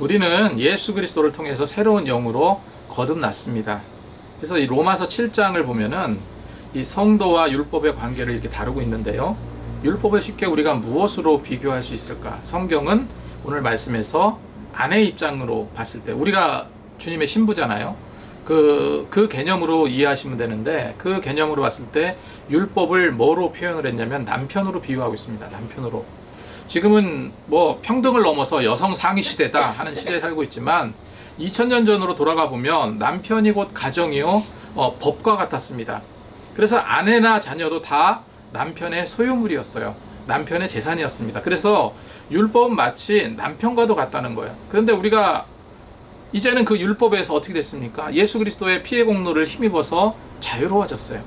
우리는 예수 그리스도를 통해서 새로운 영으로 거듭났습니다. 그래서 이 로마서 7장을 보면은 이 성도와 율법의 관계를 이렇게 다루고 있는데요. 율법을 쉽게 우리가 무엇으로 비교할 수 있을까? 성경은 오늘 말씀에서 아내의 입장으로 봤을 때 우리가 주님의 신부잖아요. 그, 그 개념으로 이해하시면 되는데 그 개념으로 봤을 때 율법을 뭐로 표현을 했냐면 남편으로 비유하고 있습니다. 남편으로. 지금은 뭐 평등을 넘어서 여성 상위 시대다 하는 시대에 살고 있지만 2000년 전으로 돌아가 보면 남편이 곧 가정이요 어, 법과 같았습니다. 그래서 아내나 자녀도 다 남편의 소유물이었어요. 남편의 재산이었습니다. 그래서 율법은 마치 남편과도 같다는 거예요. 그런데 우리가 이제는 그 율법에서 어떻게 됐습니까? 예수 그리스도의 피해 공로를 힘입어서 자유로워졌어요.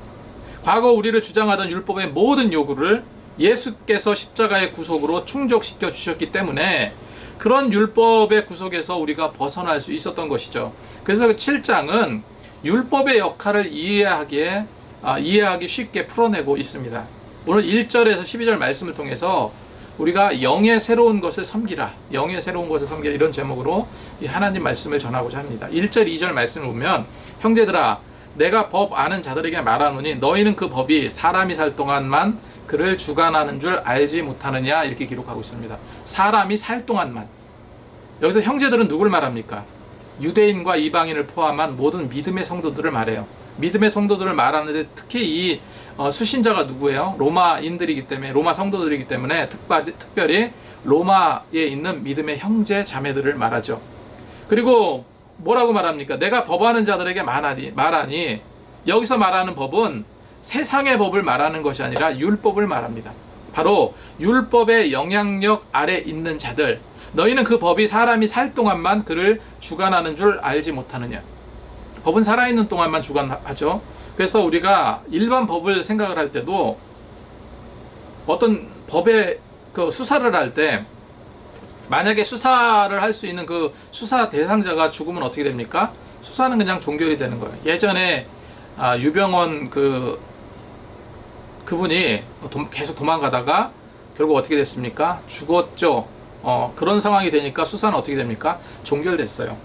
과거 우리를 주장하던 율법의 모든 요구를 예수께서 십자가의 구속으로 충족시켜 주셨기 때문에 그런 율법의 구속에서 우리가 벗어날 수 있었던 것이죠. 그래서 그 7장은 율법의 역할을 이해하기에 아, 이해하기 쉽게 풀어내고 있습니다. 오늘 1절에서 12절 말씀을 통해서 우리가 영의 새로운 것을 섬기라. 영의 새로운 것을 섬기라. 이런 제목으로 이 하나님 말씀을 전하고자 합니다. 1절, 2절 말씀을 보면 형제들아 내가 법 아는 자들에게 말하노니 너희는 그 법이 사람이 살 동안만 그를 주관하는 줄 알지 못하느냐 이렇게 기록하고 있습니다. 사람이 살 동안만. 여기서 형제들은 누굴 말합니까? 유대인과 이방인을 포함한 모든 믿음의 성도들을 말해요. 믿음의 성도들을 말하는데 특히 이 어, 수신자가 누구예요? 로마인들이기 때문에 로마 성도들이기 때문에 특별히, 로마에 있는 믿음의 형제 자매들을 말하죠. 그리고 뭐라고 말합니까? 내가 법하는 자들에게 말하니 말하니 여기서 말하는 법은 세상의 법을 말하는 것이 아니라 율법을 말합니다. 바로 율법의 영향력 아래 있는 자들. 너희는 그 법이 사람이 살 동안만 그를 주관하는 줄 알지 못하느냐. 법은 살아있는 동안만 주관하죠. 그래서 우리가 일반 법을 생각을 할 때도 어떤 법의 그 수사를 할 때 만약에 수사를 할 수 있는 그 수사 대상자가 죽으면 어떻게 됩니까? 수사는 그냥 종결이 되는 거예요. 예전에 아, 유병원 그 그분이 도- 계속 도망가다가 결국 어떻게 됐습니까? 죽었죠. 어, 그런 상황이 되니까 수사는 어떻게 됩니까? 종결됐어요.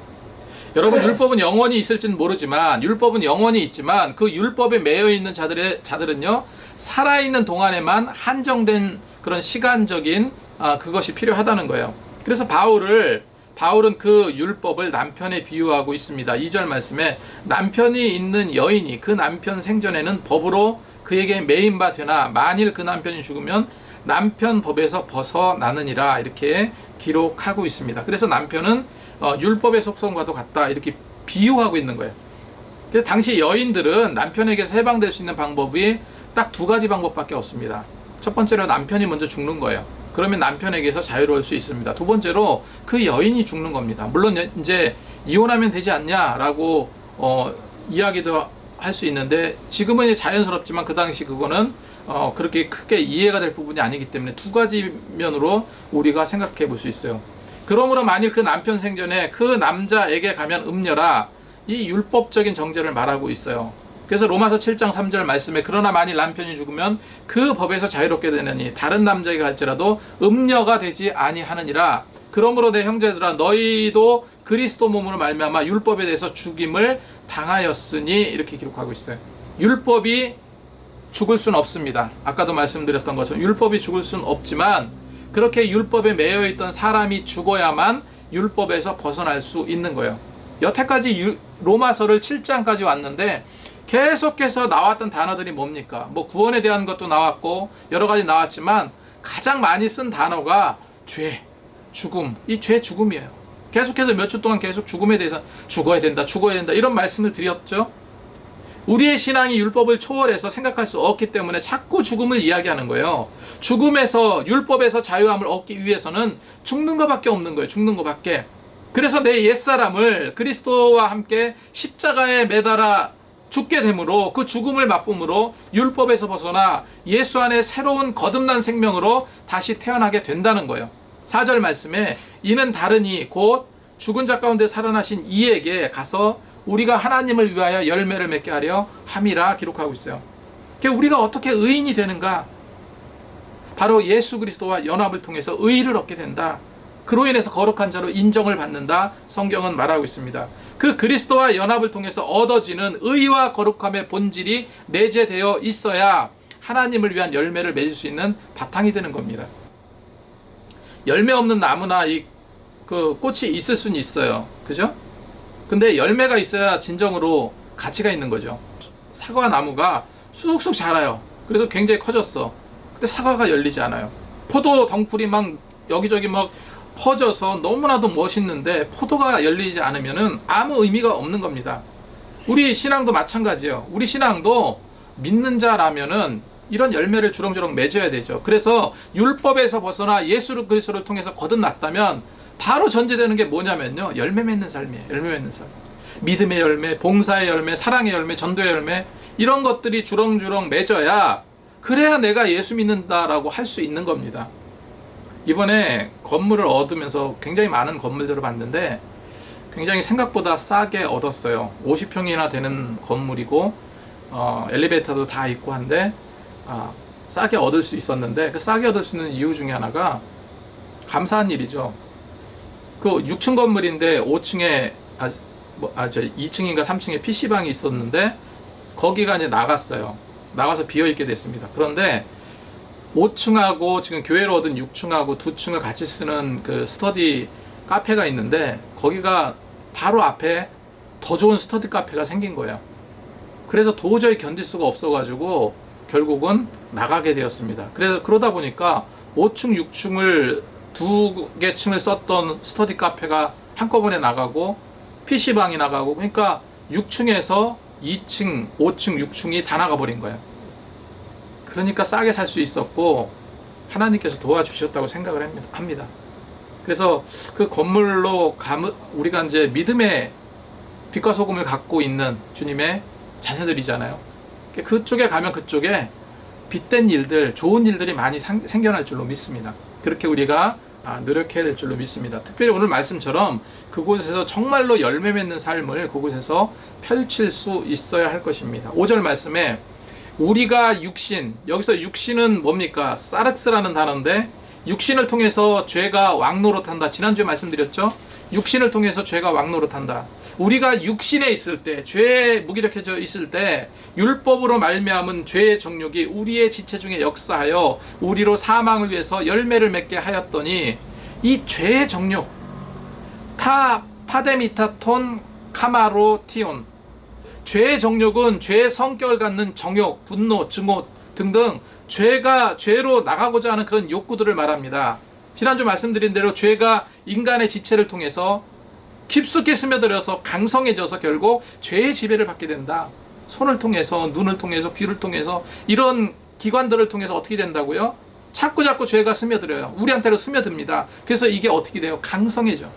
여러분 율법은 영원히 있을지는 모르지만 율법은 영원히 있지만 그 율법에 매여 있는 자들의 자들은요 살아 있는 동안에만 한정된 그런 시간적인 아, 그것이 필요하다는 거예요. 그래서 바울을 바울은 그 율법을 남편에 비유하고 있습니다. 2절 말씀에 남편이 있는 여인이 그 남편 생전에는 법으로 그에게 매인 바 되나 만일 그 남편이 죽으면 남편 법에서 벗어나느니라 이렇게 기록하고 있습니다. 그래서 남편은 어, 율법의 속성과도 같다 이렇게 비유하고 있는 거예요. 그래서 당시 여인들은 남편에게서 해방될 수 있는 방법이 딱 두 가지 방법밖에 없습니다. 첫 번째로 남편이 먼저 죽는 거예요. 그러면 남편에게서 자유로울 수 있습니다. 두 번째로 그 여인이 죽는 겁니다. 물론 여- 이제 이혼하면 되지 않냐라고 어, 이야기도 할 수 있는데 지금은 이제 자연스럽지만 그 당시 그거는 어, 그렇게 크게 이해가 될 부분이 아니기 때문에 두 가지 면으로 우리가 생각해 볼 수 있어요. 그러므로 만일 그 남편 생전에 그 남자에게 가면 음녀라 이 율법적인 정죄를 말하고 있어요. 그래서 로마서 7장 3절 말씀에 그러나 만일 남편이 죽으면 그 법에서 자유롭게 되느니 다른 남자에게 갈지라도 음녀가 되지 아니하느니라. 그러므로 내 형제들아 너희도 그리스도 몸으로 말미암아 율법에 대해서 죽임을 당하였으니 이렇게 기록하고 있어요. 율법이 죽을 수는 없습니다. 아까도 말씀드렸던 것처럼 율법이 죽을 수는 없지만 그렇게 율법에 매여 있던 사람이 죽어야만 율법에서 벗어날 수 있는 거예요. 여태까지 유- 로마서를 7장까지 왔는데 계속해서 나왔던 단어들이 뭡니까? 뭐 구원에 대한 것도 나왔고 여러 가지 나왔지만 가장 많이 쓴 단어가 죄, 죽음, 이 죄 죽음이에요. 계속해서 몇 주 동안 계속 죽음에 대해서 죽어야 된다, 죽어야 된다 이런 말씀을 드렸죠. 우리의 신앙이 율법을 초월해서 생각할 수 없기 때문에 자꾸 죽음을 이야기하는 거예요. 죽음에서 율법에서 자유함을 얻기 위해서는 죽는 것밖에 없는 거예요. 죽는 것밖에. 그래서 내 옛사람을 그리스도와 함께 십자가에 매달아 죽게 되므로 그 죽음을 맛봄으로 율법에서 벗어나 예수 안에 새로운 거듭난 생명으로 다시 태어나게 된다는 거예요. 4절 말씀에 이는 다르니 곧 죽은 자 가운데 살아나신 이에게 가서 우리가 하나님을 위하여 열매를 맺게 하려 함이라 기록하고 있어요. 우리가 어떻게 의인이 되는가? 바로 예수 그리스도와 연합을 통해서 의를 얻게 된다. 그로 인해서 거룩한 자로 인정을 받는다. 성경은 말하고 있습니다. 그 그리스도와 연합을 통해서 얻어지는 의와 거룩함의 본질이 내재되어 있어야 하나님을 위한 열매를 맺을 수 있는 바탕이 되는 겁니다. 열매 없는 나무나 이 그 꽃이 있을 수는 있어요. 그죠? 근데 열매가 있어야 진정으로 가치가 있는 거죠. 사과 나무가 쑥쑥 자라요. 그래서 굉장히 커졌어. 근데 사과가 열리지 않아요. 포도 덩쿨이 막 여기저기 막 퍼져서 너무나도 멋있는데 포도가 열리지 않으면은 아무 의미가 없는 겁니다. 우리 신앙도 마찬가지예요. 우리 신앙도 믿는 자라면은 이런 열매를 주렁주렁 맺어야 되죠. 그래서 율법에서 벗어나 예수 그리스도를 통해서 거듭났다면 바로 전제되는 게 뭐냐면요. 열매 맺는 삶이에요. 열매 맺는 삶. 믿음의 열매, 봉사의 열매, 사랑의 열매, 전도의 열매 이런 것들이 주렁주렁 맺어야 그래야 내가 예수 믿는다라고 할 수 있는 겁니다. 이번에 건물을 얻으면서 굉장히 많은 건물들을 봤는데 굉장히 생각보다 싸게 얻었어요. 50평이나 되는 건물이고 어, 엘리베이터도 다 있고 한데 아, 싸게 얻을 수 있었는데 그 싸게 얻을 수 있는 이유 중에 하나가 감사한 일이죠. 그 6층 건물인데 5층에 아, 뭐, 아, 저 2층인가 3층에 PC방이 있었는데 거기가 이제 나갔어요. 나가서 비어 있게 됐습니다. 그런데 5층하고 지금 교회로 얻은 6층하고 두 층을 같이 쓰는 그 스터디 카페가 있는데 거기가 바로 앞에 더 좋은 스터디 카페가 생긴 거예요. 그래서 도저히 견딜 수가 없어가지고 결국은 나가게 되었습니다. 그래서 그러다 보니까 5층, 6층을 두 개 층을 썼던 스터디 카페가 한꺼번에 나가고 PC방이 나가고 그러니까 6층에서 2층, 5층, 6층이 다 나가버린 거예요. 그러니까 싸게 살 수 있었고 하나님께서 도와주셨다고 생각을 합니다. 그래서 그 건물로 감 우리가 이제 믿음의 빛과 소금을 갖고 있는 주님의 자녀들이잖아요. 그쪽에 가면 그쪽에 빛된 일들, 좋은 일들이 많이 상, 생겨날 줄로 믿습니다. 그렇게 우리가 아, 노력해야 될 줄로 믿습니다. 특별히 오늘 말씀처럼 그곳에서 정말로 열매 맺는 삶을 그곳에서 펼칠 수 있어야 할 것입니다. 5절 말씀에 우리가 육신, 여기서 육신은 뭡니까? 사르스라는 단어인데 육신을 통해서 죄가 왕노릇한다. 지난주에 말씀드렸죠? 육신을 통해서 죄가 왕노릇한다. 우리가 육신에 있을 때, 죄에 무기력해져 있을 때 율법으로 말미암은 죄의 정욕이 우리의 지체 중에 역사하여 우리로 사망을 위해서 열매를 맺게 하였더니 이 죄의 정욕 타 파데미타톤 카마로티온 죄의 정욕은 죄의 성격을 갖는 정욕, 분노, 증오 등등 죄가 죄로 나가고자 하는 그런 욕구들을 말합니다. 지난주 말씀드린 대로 죄가 인간의 지체를 통해서 깊숙이 스며들어서 강성해져서 결국 죄의 지배를 받게 된다. 손을 통해서 눈을 통해서 귀를 통해서 이런 기관들을 통해서 어떻게 된다고요? 자꾸 자꾸 죄가 스며들어요. 우리한테로 스며듭니다. 그래서 이게 어떻게 돼요? 강성해져.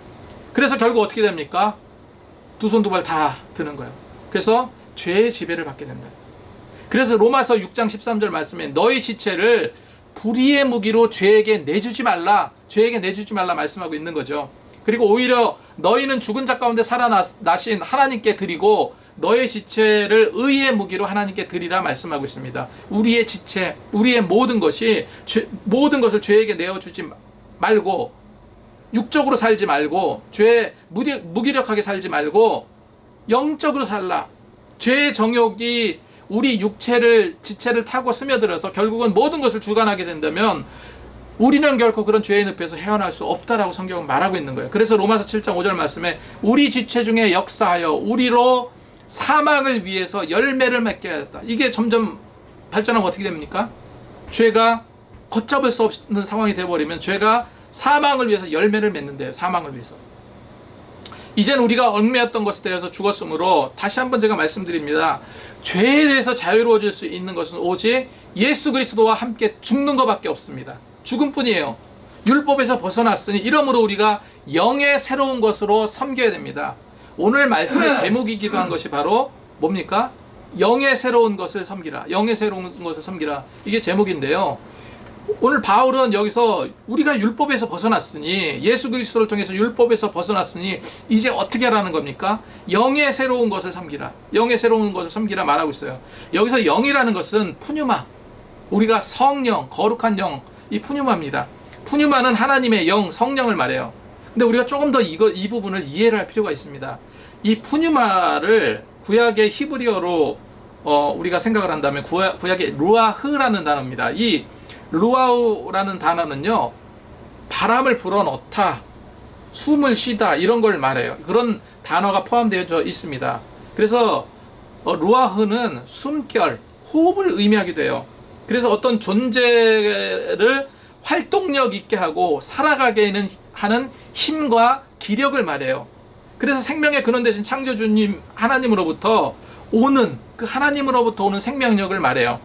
그래서 결국 어떻게 됩니까? 두 손 두 발 다 드는 거예요. 그래서 죄의 지배를 받게 된다. 그래서 로마서 6장 13절 말씀에 너희 지체를 불의의 무기로 죄에게 내주지 말라. 죄에게 내주지 말라 말씀하고 있는 거죠. 그리고 오히려 너희는 죽은 자 가운데 살아나신 하나님께 드리고 너의 지체를 의의 무기로 하나님께 드리라 말씀하고 있습니다. 우리의 지체, 우리의 모든 것이 죄, 모든 것을 죄에게 내어 주지 말고 육적으로 살지 말고 죄 무기, 무기력하게 살지 말고 영적으로 살라. 죄의 정욕이 우리 육체를 지체를 타고 스며들어서 결국은 모든 것을 주관하게 된다면 우리는 결코 그런 죄의 늪에서 헤어날 수 없다라고 성경은 말하고 있는 거예요. 그래서 로마서 7장 5절 말씀에 우리 지체 중에 역사하여 우리로 사망을 위해서 열매를 맺게 하였다. 이게 점점 발전하면 어떻게 됩니까? 죄가 걷잡을 수 없는 상황이 되어버리면 죄가 사망을 위해서 열매를 맺는데요. 사망을 위해서. 이젠 우리가 얽매였던 것에 대해서 죽었으므로 다시 한번 제가 말씀드립니다. 죄에 대해서 자유로워질 수 있는 것은 오직 예수 그리스도와 함께 죽는 것밖에 없습니다. 죽음뿐이에요. 율법에서 벗어났으니 이러므로 우리가 영의 새로운 것으로 섬겨야 됩니다. 오늘 말씀의 제목이기도 한 것이 바로 뭡니까? 영의 새로운 것을 섬기라. 영의 새로운 것을 섬기라. 이게 제목인데요. 오늘 바울은 여기서 우리가 율법에서 벗어났으니 예수 그리스도를 통해서 율법에서 벗어났으니 이제 어떻게 하라는 겁니까? 영의 새로운 것을 섬기라. 영의 새로운 것을 섬기라 말하고 있어요. 여기서 영이라는 것은 푸뉴마. 우리가 성령, 거룩한 영, 이 푸뉴마입니다. 푸뉴마는 하나님의 영, 성령을 말해요. 근데 우리가 조금 더 이거 이 부분을 이해를 할 필요가 있습니다. 이 푸뉴마를 구약의 히브리어로 어, 우리가 생각을 한다면 구약, 구약의 루아흐라는 단어입니다. 이 루아우라는 단어는요 바람을 불어넣다, 숨을 쉬다 이런 걸 말해요. 그런 단어가 포함되어 있습니다. 그래서 어, 루아흐는 숨결, 호흡을 의미하기도 해요. 그래서 어떤 존재를 활동력 있게 하고 살아가게 하는, 힘과 기력을 말해요. 그래서 생명의 근원 대신 창조주님 하나님으로부터 오는 그 하나님으로부터 오는 생명력을 말해요.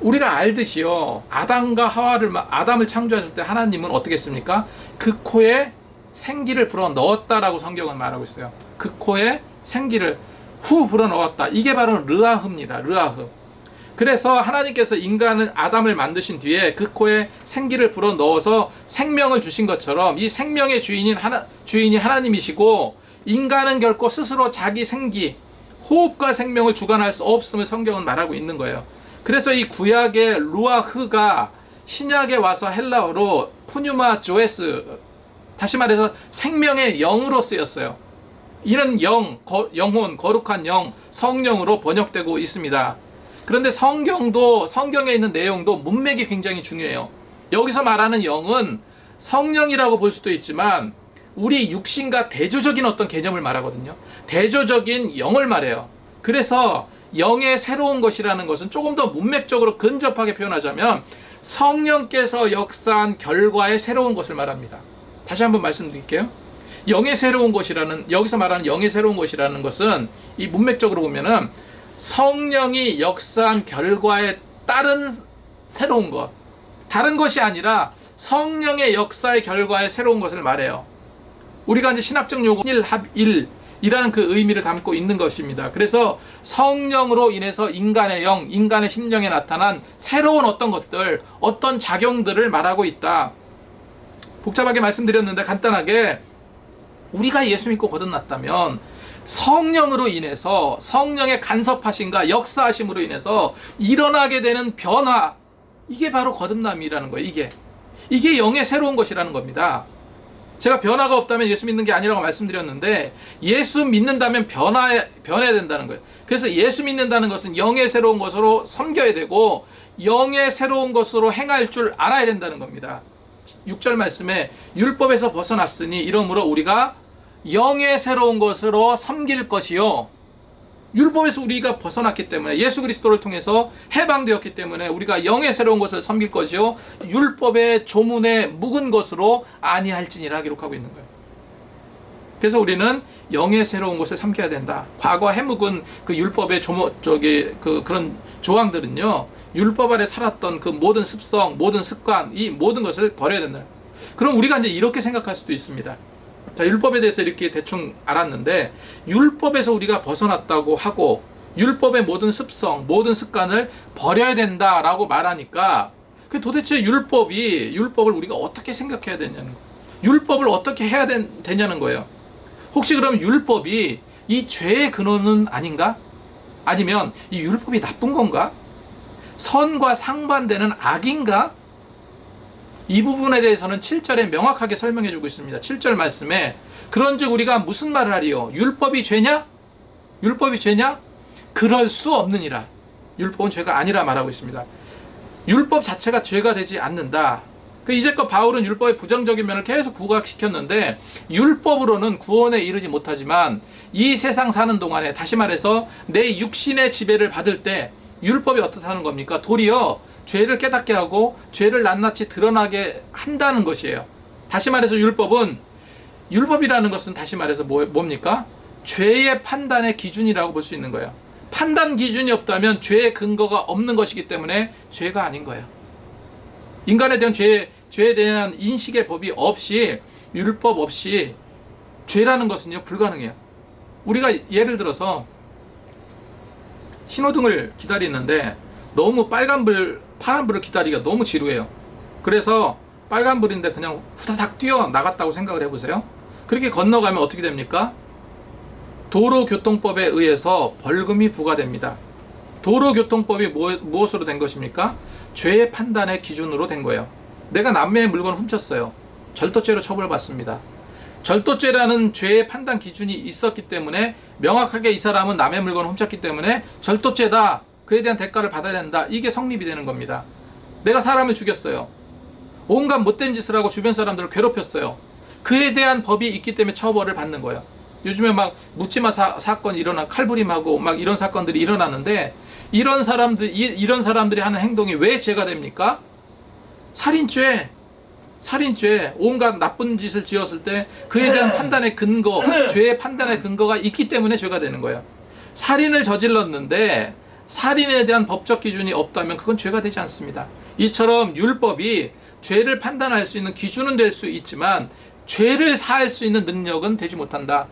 우리가 알듯이요. 아담과 하와를 마- 아담을 창조했을 때 하나님은 어떻게 했습니까? 그 코에 생기를 불어 넣었다라고 성경은 말하고 있어요. 그 코에 생기를 후 불어 넣었다. 이게 바로 르아흐입니다. 르아흐. 그래서 하나님께서 인간은 아담을 만드신 뒤에 그 코에 생기를 불어 넣어서 생명을 주신 것처럼 이 생명의 주인인 하나 주인이 하나님이시고 인간은 결코 스스로 자기 생기 호흡과 생명을 주관할 수 없음을 성경은 말하고 있는 거예요. 그래서 이 구약의 루아흐가 신약에 와서 헬라어로 푸뉴마 조에스 다시 말해서 생명의 영으로 쓰였어요. 이는 영, 거- 영혼, 거룩한 영, 성령으로 번역되고 있습니다. 그런데 성경도 성경에 있는 내용도 문맥이 굉장히 중요해요. 여기서 말하는 영은 성령이라고 볼 수도 있지만 우리 육신과 대조적인 어떤 개념을 말하거든요. 대조적인 영을 말해요. 그래서 영의 새로운 것이라는 것은 조금 더 문맥적으로 근접하게 표현하자면 성령께서 역사한 결과의 새로운 것을 말합니다. 다시 한번 말씀드릴게요. 영의 새로운 것이라는 여기서 말하는 영의 새로운 것이라는 것은 이 문맥적으로 보면은 성령이 역사한 결과에 따른 새로운 것 다른 것이 아니라 성령의 역사의 결과에 새로운 것을 말해요. 우리가 이제 신학적 용어 1 합 1 이라는 그 의미를 담고 있는 것입니다. 그래서 성령으로 인해서 인간의 영, 인간의 심령에 나타난 새로운 어떤 것들, 어떤 작용들을 말하고 있다. 복잡하게 말씀드렸는데 간단하게 우리가 예수 믿고 거듭났다면 성령으로 인해서 성령의 간섭하심과 역사하심으로 인해서 일어나게 되는 변화 이게 바로 거듭남이라는 거예요. 이게 이게 영의 새로운 것이라는 겁니다. 제가 변화가 없다면 예수 믿는 게 아니라고 말씀드렸는데 예수 믿는다면 변화해 변해야 된다는 거예요. 그래서 예수 믿는다는 것은 영의 새로운 것으로 섬겨야 되고 영의 새로운 것으로 행할 줄 알아야 된다는 겁니다. 6절 말씀에 율법에서 벗어났으니 이러므로 우리가 영의 새로운 것으로 섬길 것이요. 율법에서 우리가 벗어났기 때문에 예수 그리스도를 통해서 해방되었기 때문에 우리가 영의 새로운 것을 섬길 것이요. 율법의 조문에 묵은 것으로 아니할지니라 기록하고 있는 거예요. 그래서 우리는 영의 새로운 것을 삼켜야 된다. 과거 해묵은 그 율법의 조모 저기 그 그런 조항들은요. 율법 아래 살았던 그 모든 습성, 모든 습관, 이 모든 것을 버려야 된다. 그럼 우리가 이제 이렇게 생각할 수도 있습니다. 자, 율법에 대해서 이렇게 대충 알았는데 율법에서 우리가 벗어났다고 하고 율법의 모든 습성, 모든 습관을 버려야 된다라고 말하니까 그 도대체 율법이 율법을 우리가 어떻게 생각해야 되냐는 거. 율법을 어떻게 해야 된- 되냐는 거예요. 혹시 그럼 율법이 이 죄의 근원은 아닌가? 아니면 이 율법이 나쁜 건가? 선과 상반되는 악인가? 이 부분에 대해서는 7절에 명확하게 설명해 주고 있습니다. 7절 말씀에 그런즉 우리가 무슨 말을 하리요? 율법이 죄냐? 율법이 죄냐? 그럴 수 없느니라. 율법은 죄가 아니라 말하고 있습니다. 율법 자체가 죄가 되지 않는다. 그 이제껏 바울은 율법의 부정적인 면을 계속 부각시켰는데 율법으로는 구원에 이르지 못하지만 이 세상 사는 동안에 다시 말해서 내 육신의 지배를 받을 때 율법이 어떻다는 겁니까? 도리어 죄를 깨닫게 하고 죄를 낱낱이 드러나게 한다는 것이에요. 다시 말해서 율법은 율법이라는 것은 다시 말해서 뭐, 뭡니까? 죄의 판단의 기준이라고 볼 수 있는 거예요. 판단 기준이 없다면 죄의 근거가 없는 것이기 때문에 죄가 아닌 거예요. 인간에 대한 죄, 죄에 대한 인식의 법이 없이 율법 없이 죄라는 것은요 불가능해요. 우리가 예를 들어서 신호등을 기다리는데 너무 빨간불, 파란불을 기다리기가 너무 지루해요. 그래서 빨간불인데 그냥 후다닥 뛰어 나갔다고 생각을 해보세요. 그렇게 건너가면 어떻게 됩니까? 도로교통법에 의해서 벌금이 부과됩니다. 도로교통법이 뭐, 무엇으로 된 것입니까? 죄의 판단의 기준으로 된 거예요. 내가 남의 물건을 훔쳤어요. 절도죄로 처벌받습니다. 절도죄라는 죄의 판단 기준이 있었기 때문에 명확하게 이 사람은 남의 물건을 훔쳤기 때문에 절도죄다. 그에 대한 대가를 받아야 된다. 이게 성립이 되는 겁니다. 내가 사람을 죽였어요. 온갖 못된 짓을 하고 주변 사람들을 괴롭혔어요. 그에 대한 법이 있기 때문에 처벌을 받는 거예요. 요즘에 막 묻지마 사, 사건이 일어나 칼부림하고 막 이런 사건들이 일어나는데 이런 사람들 이, 이런 사람들이 하는 행동이 왜 죄가 됩니까? 살인죄, 살인죄, 온갖 나쁜 짓을 지었을 때 그에 대한 판단의 근거, 죄의 판단의 근거가 있기 때문에 죄가 되는 거예요. 살인을 저질렀는데 살인에 대한 법적 기준이 없다면 그건 죄가 되지 않습니다. 이처럼 율법이 죄를 판단할 수 있는 기준은 될 수 있지만 죄를 사할 수 있는 능력은 되지 못한다.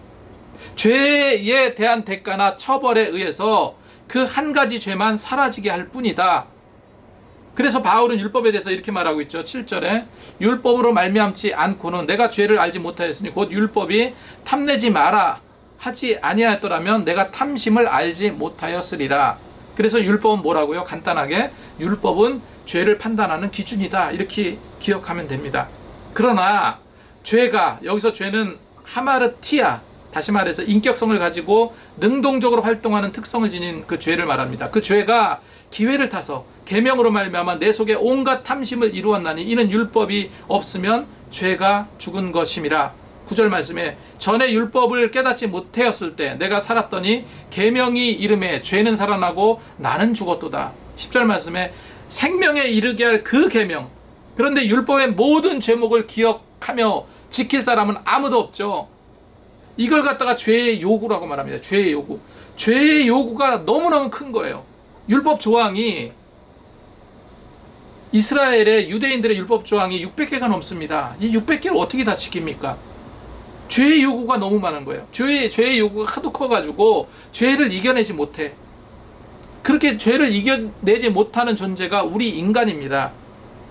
죄에 대한 대가나 처벌에 의해서 그 한 가지 죄만 사라지게 할 뿐이다. 그래서 바울은 율법에 대해서 이렇게 말하고 있죠. 7절에 율법으로 말미암지 않고는 내가 죄를 알지 못하였으니 곧 율법이 탐내지 마라 하지 아니하였더라면 내가 탐심을 알지 못하였으리라. 그래서 율법은 뭐라고요? 간단하게 율법은 죄를 판단하는 기준이다. 이렇게 기억하면 됩니다. 그러나 죄가 여기서 죄는 하마르티아 다시 말해서 인격성을 가지고 능동적으로 활동하는 특성을 지닌 그 죄를 말합니다. 그 죄가 기회를 타서 계명으로 말미암아 내 속에 온갖 탐심을 이루었나니 이는 율법이 없으면 죄가 죽은 것임이라. 구절 말씀에 전에 율법을 깨닫지 못하였을 때 내가 살았더니 계명이 이름에 죄는 살아나고 나는 죽었도다. 10절 말씀에 생명에 이르게 할 그 계명. 그런데 율법의 모든 제목을 기억하며 지킬 사람은 아무도 없죠. 이걸 갖다가 죄의 요구라고 말합니다. 죄의 요구. 죄의 요구가 너무너무 큰 거예요. 율법 조항이 이스라엘의 유대인들의 율법 조항이 600개가 넘습니다. 이 600개를 어떻게 다 지킵니까? 죄의 요구가 너무 많은 거예요. 죄의, 죄의 요구가 하도 커가지고 죄를 이겨내지 못해. 그렇게 죄를 이겨내지 못하는 존재가 우리 인간입니다.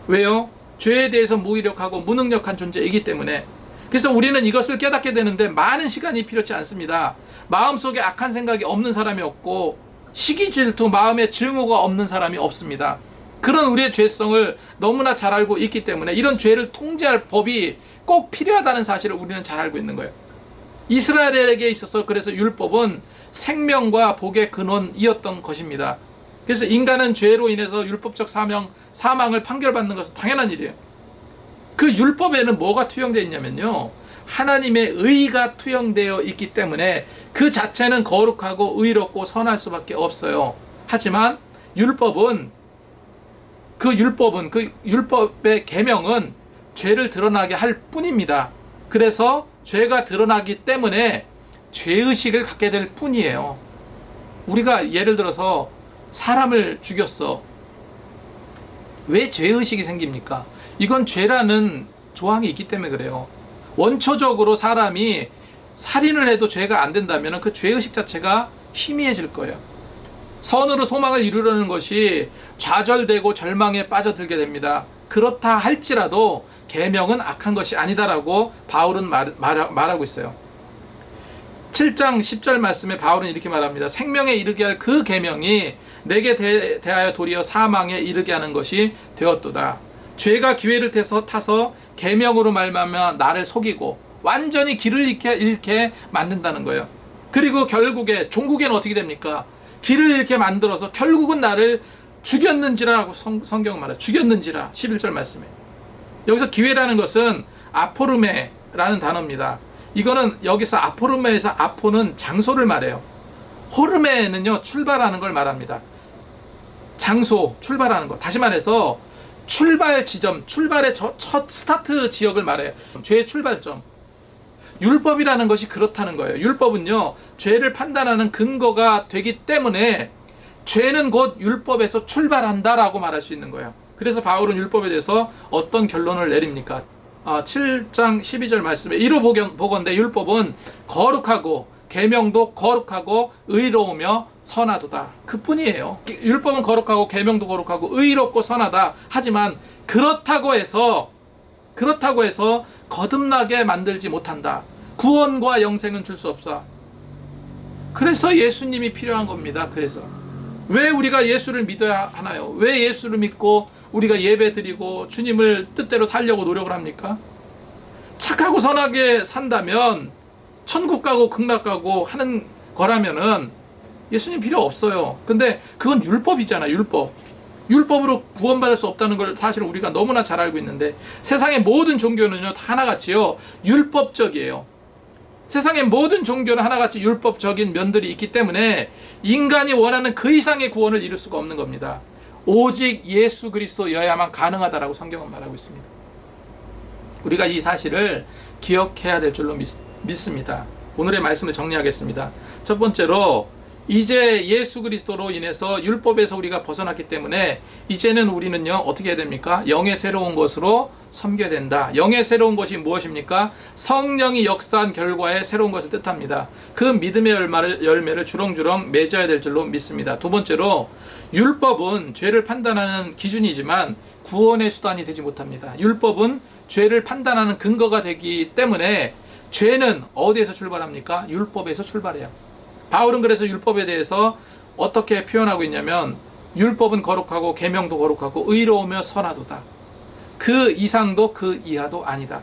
왜요? 죄에 대해서 무기력하고 무능력한 존재이기 때문에. 그래서 우리는 이것을 깨닫게 되는데 많은 시간이 필요치 않습니다. 마음속에 악한 생각이 없는 사람이 없고 시기 질투 마음에 증오가 없는 사람이 없습니다. 그런 우리의 죄성을 너무나 잘 알고 있기 때문에 이런 죄를 통제할 법이 꼭 필요하다는 사실을 우리는 잘 알고 있는 거예요. 이스라엘에게 있어서 그래서 율법은 생명과 복의 근원이었던 것입니다. 그래서 인간은 죄로 인해서 율법적 사명, 사망을 판결받는 것은 당연한 일이에요. 그 율법에는 뭐가 투영되어 있냐면요. 하나님의 의가 투영되어 있기 때문에 그 자체는 거룩하고 의롭고 선할 수밖에 없어요. 하지만 율법은 그 율법은 그 율법의 계명은 죄를 드러나게 할 뿐입니다. 그래서 죄가 드러나기 때문에 죄의식을 갖게 될 뿐이에요. 우리가 예를 들어서 사람을 죽였어. 왜 죄의식이 생깁니까? 이건 죄라는 조항이 있기 때문에 그래요. 원초적으로 사람이 살인을 해도 죄가 안 된다면 그 죄의식 자체가 희미해질 거예요. 선으로 소망을 이루려는 것이 좌절되고 절망에 빠져들게 됩니다. 그렇다 할지라도 계명은 악한 것이 아니다라고 바울은 말, 말, 말하고 있어요. 7장 10절 말씀에 바울은 이렇게 말합니다. 생명에 이르게 할 그 계명이 내게 대, 대하여 도리어 사망에 이르게 하는 것이 되었도다. 죄가 기회를 타서 타서 계명으로 말미암아 나를 속이고 완전히 길을 잃게, 잃게 만든다는 거예요. 그리고 결국에 종국에는 어떻게 됩니까? 길을 잃게 만들어서 결국은 나를 죽였는지라고 성, 성경 말해 죽였는지라 11절 말씀에 여기서 기회라는 것은 아포르메라는 단어입니다. 이거는 여기서 아포르메에서 아포는 장소를 말해요. 호르메는요 출발하는 걸 말합니다. 장소 출발하는 것. 다시 말해서 출발 지점, 출발의 저, 첫 스타트 지역을 말해요. 죄의 출발점. 율법이라는 것이 그렇다는 거예요. 율법은요, 죄를 판단하는 근거가 되기 때문에 죄는 곧 율법에서 출발한다라고 말할 수 있는 거예요. 그래서 바울은 율법에 대해서 어떤 결론을 내립니까? 아, 7장 12절 말씀에 이로 보건대 율법은 거룩하고 계명도 거룩하고 의로우며 선하도다. 그뿐이에요. 율법은 거룩하고 계명도 거룩하고 의롭고 선하다. 하지만 그렇다고 해서 그렇다고 해서 거듭나게 만들지 못한다. 구원과 영생은 줄 수 없어. 그래서 예수님이 필요한 겁니다. 그래서 왜 우리가 예수를 믿어야 하나요? 왜 예수를 믿고 우리가 예배 드리고 주님을 뜻대로 살려고 노력을 합니까? 착하고 선하게 산다면 천국 가고 극락 가고 하는 거라면은 예수님 필요 없어요. 근데 그건 율법이잖아, 율법. 율법으로 구원받을 수 없다는 걸 사실 우리가 너무나 잘 알고 있는데 세상의 모든 종교는요 다 하나같이요 율법적이에요. 세상의 모든 종교는 하나같이 율법적인 면들이 있기 때문에 인간이 원하는 그 이상의 구원을 이룰 수가 없는 겁니다. 오직 예수 그리스도여야만 가능하다라고 성경은 말하고 있습니다. 우리가 이 사실을 기억해야 될 줄로 믿, 믿습니다. 오늘의 말씀을 정리하겠습니다. 첫 번째로 이제 예수 그리스도로 인해서 율법에서 우리가 벗어났기 때문에 이제는 우리는요 어떻게 해야 됩니까? 영의 새로운 것으로 섬겨야 된다. 영의 새로운 것이 무엇입니까? 성령이 역사한 결과의 새로운 것을 뜻합니다. 그 믿음의 열매를, 열매를 주렁주렁 맺어야 될 줄로 믿습니다. 두 번째로 율법은 죄를 판단하는 기준이지만 구원의 수단이 되지 못합니다. 율법은 죄를 판단하는 근거가 되기 때문에 죄는 어디에서 출발합니까? 율법에서 출발해요. 바울은 그래서 율법에 대해서 어떻게 표현하고 있냐면 율법은 거룩하고 계명도 거룩하고 의로우며 선하도다. 그 이상도 그 이하도 아니다.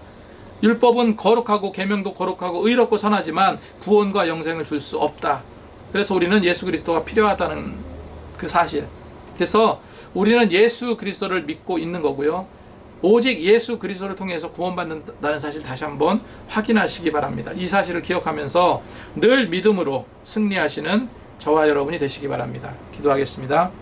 율법은 거룩하고 계명도 거룩하고 의롭고 선하지만 구원과 영생을 줄 수 없다. 그래서 우리는 예수 그리스도가 필요하다는 그 사실. 그래서 우리는 예수 그리스도를 믿고 있는 거고요. 오직 예수 그리스도를 통해서 구원받는다는 사실 다시 한번 확인하시기 바랍니다. 이 사실을 기억하면서 늘 믿음으로 승리하시는 저와 여러분이 되시기 바랍니다. 기도하겠습니다.